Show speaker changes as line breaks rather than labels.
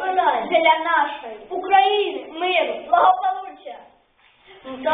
виконання для нашої України, миру, благополуччя.
До